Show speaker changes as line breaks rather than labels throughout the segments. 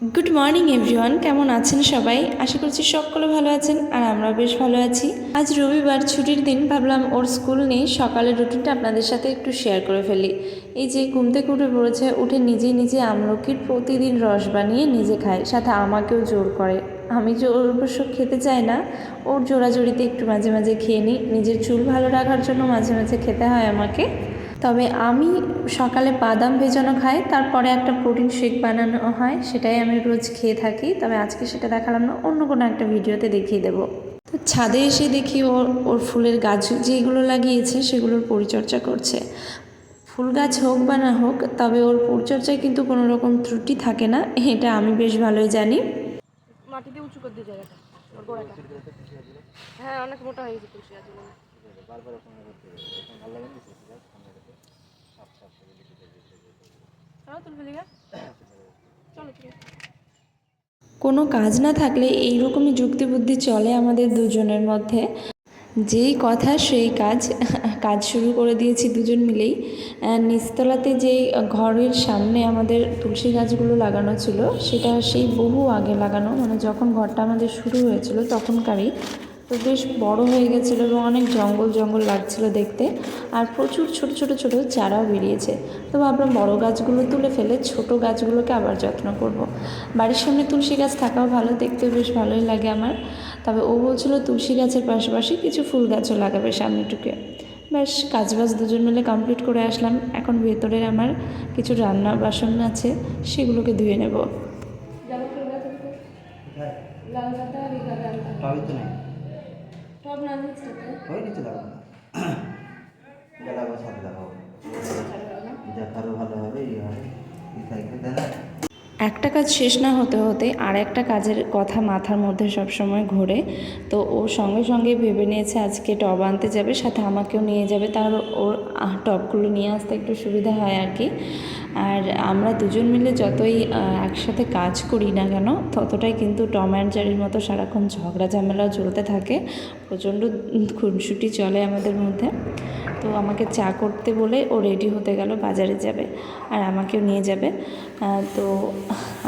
Good morning everyone কেমন আছেন সবাই? আশা করছি সকলে ভালো আছেন আর আমরা বেশ ভালো আছি। আজ রবিবার, ছুটির দিন, ভাবলাম ওর স্কুল নেই, সকালের রুটিনটা আপনাদের সাথে একটু শেয়ার করে ফেলি। এই যে ঘুম থেকে উঠে পড়েছে, উঠে নিজে নিজে আমলকির প্রতিদিন রস বানিয়ে নিজে খায়, সাথে আমাকেও জোর করে। আমি যে জোর অবশ্য খেতে চাই না, ওর জোড়াজোড়িতে একটু মাঝে মাঝে খেয়ে নিই। নিজের চুল ভালো রাখার জন্য মাঝে মাঝে খেতে হয় আমাকে। তবে আমি সকালে বাদাম ভেজানো খাই, তারপরে একটা প্রোটিন শেক বানানো হয়, সেটাই আমি রোজ খেয়ে থাকি। তবে আজকে সেটা দেখালাম না, অন্য কোনো একটা ভিডিওতে দেখিয়ে দেবো। তো ছাদে এসে দেখি ওর ওর ফুলের গাছ যেগুলো লাগিয়েছে, সেগুলোর পরিচর্যা করছে। ফুল গাছ হোক বা না হোক, তবে ওর পরিচর্যায় কিন্তু কোনো রকম ত্রুটি থাকে না, এটা আমি বেশ ভালোই জানি।
মাটিতে উঁচু করে দিয়ে জায়গাটা হ্যাঁ অনেক মোটা হয়ে গেছে চলো তুলসী গাছ চলো ঠিক আছে।
কোনো কাজ না থাকলে এইরকমই যুক্তিবুদ্ধি চলে আমাদের দুজনের মধ্যে। যেই কথা সেই কাজ কাজ শুরু করে দিয়েছি দুজন মিলেই। আহ, নিচতলাতে যেই ঘরের সামনে আমাদের তুলসী গাছগুলো লাগানো ছিল সেটা সেই বহু আগে লাগানো। মানে যখন ঘরটা আমাদের শুরু হয়েছিল তখনকারই তো বেশ বড় হয়ে গেছিল এবং অনেক জঙ্গল জঙ্গল লাগছিল দেখতে। আর প্রচুর ছোট ছোট ছোট চারাও বেরিয়েছে। তো ভাবলাম বড় গাছগুলো তুলে ফেলে ছোট গাছগুলোকে আবার যত্ন করব। বাড়ির সামনে তুলসী গাছ থাকাও ভালো দেখতে বেশ ভালোই লাগে আমার। তবে ও বলছিল তুলসী গাছের পাশাপাশি কিছু ফুল গাছও লাগাবে সামনে সামনেটুকে। ব্যাস কাজবাজ দুজন মিলে কমপ্লিট করে আসলাম। এখন ভেতরের আমার কিছু রান্না বাসন আছে সেগুলোকে ধুয়ে নেব। লাল পাতা
ওই নিচে লাগবে না। এটা লাগবে সাথে লাগাবো দেখারও ভালো হবে ইয়ে হবে। এই সাইকেল দেয়
একটা কাজ শেষ না হতে হতে আর একটা কাজের কথা মাথার মধ্যে সবসময় ঘোরে। তো ও সঙ্গে সঙ্গে ভেবে নিয়েছে আজকে টব আনতে যাবে, সাথে আমাকেও নিয়ে যাবে। তার ওর টবগুলো নিয়ে আসতে একটু সুবিধা হয় আর কি। আর আমরা দুজন মিলে যতই একসাথে কাজ করি না কেন, ততটাই কিন্তু টম অ্যান্ড জারির মতো সারাক্ষণ ঝগড়া ঝামেলাও চলতে থাকে। প্রচণ্ড খুনসুটি চলে আমাদের মধ্যে। তো আমাকে চা করতে বলে ও রেডি হতে গেল, বাজারে যাবে। আর আমাকেও নিয়ে যাবে। তো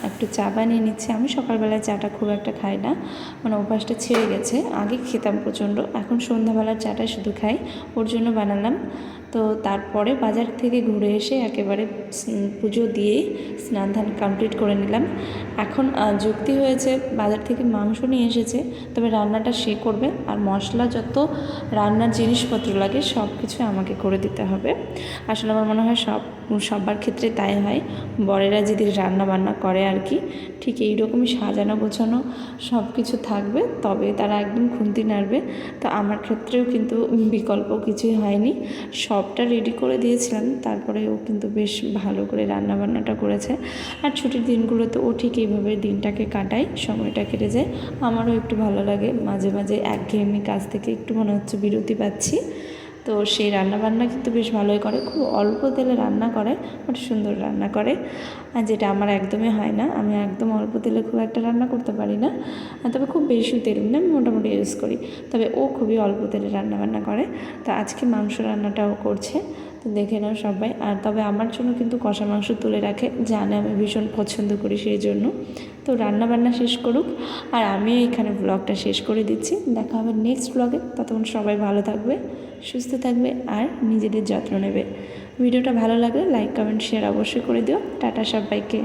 একটু চা বানিয়ে নিচ্ছি আমি। সকালবেলায় চাটা খুব একটা খাই না। মানে অভ্যাসটা ছেড়ে গেছে। আগে খেতাম প্রচণ্ড, এখন সন্ধ্যাবেলার চাটা শুধু খাই। ওর জন্য বানালাম। তো তারপরে বাজার থেকে ঘুরে এসে একেবারে পুজো দিয়ে স্নান ধান কমপ্লিট করে নিলাম। এখন যুক্তি হয়েছে বাজার থেকে মাংস নিয়ে এসেছে। তবে রান্নাটা সে করবে। আর মশলা যত রান্নার জিনিসপত্র লাগে, সব কিছু আমাকে করে দিতে হবে। আসলে আমার মনে হয় সব, সবার ক্ষেত্রে তাই হয়। বরেরা যদি রান্না বান্না করে আর কি, ঠিক এই রকমই সাজানো গোছানো সব কিছু থাকবে, তবে তারা একদম খুন্তি নাড়বে। তো আমার ক্ষেত্রেও কিন্তু বিকল্প কিছুই হয়নি। সবটা রেডি করে দিয়েছিলাম, তারপরে ও কিন্তু বেশ ভালো করে রান্না বান্নাটা করেছে। আর ছুটির দিনগুলোতে ও ঠিক এইভাবে দিনটাকে কাটায়, সময়টা কেটে যায়। আমারও একটু ভালো লাগে, মাঝে মাঝে একঘেয়েমি কাজ থেকে একটু মনে হচ্ছে বিরতি পাচ্ছি। তো সেই রান্নাবান্না কিন্তু বেশ ভালোই করে। খুব অল্প তেলে রান্না করে বাট সুন্দর রান্না করে। আর যেটা আমার একদমই হয় না, আমি একদম অল্প তেলে খুব একটা রান্না করতে পারি না। তবে খুব বেশি তেল না, আমি মোটামুটি ইউজ করি। তবে ও খুবই অল্প তেলে রান্নাবান্না করে। তো আজকে মাংস রান্নাটাও করছে, তো দেখে নাও সবাই। আর তবে আমার জন্য কিন্তু কষা মাংস তুলে রাখে, জানে আমি ভীষণ পছন্দ করি সেই জন্য। তো রান্না বান্না শেষ করুক। আর আমি এখানে ব্লগটা শেষ করে দিচ্ছি। দেখা হবে নেক্সট ব্লগে ততক্ষণ সবাই ভালো থাকবে। সুস্থ থাকবে আর নিজেদের যত্ন নেবে। ভিডিওটা ভালো লাগলে লাইক কমেন্ট শেয়ার অবশ্যই করে দিও। টাটা সবাইকে।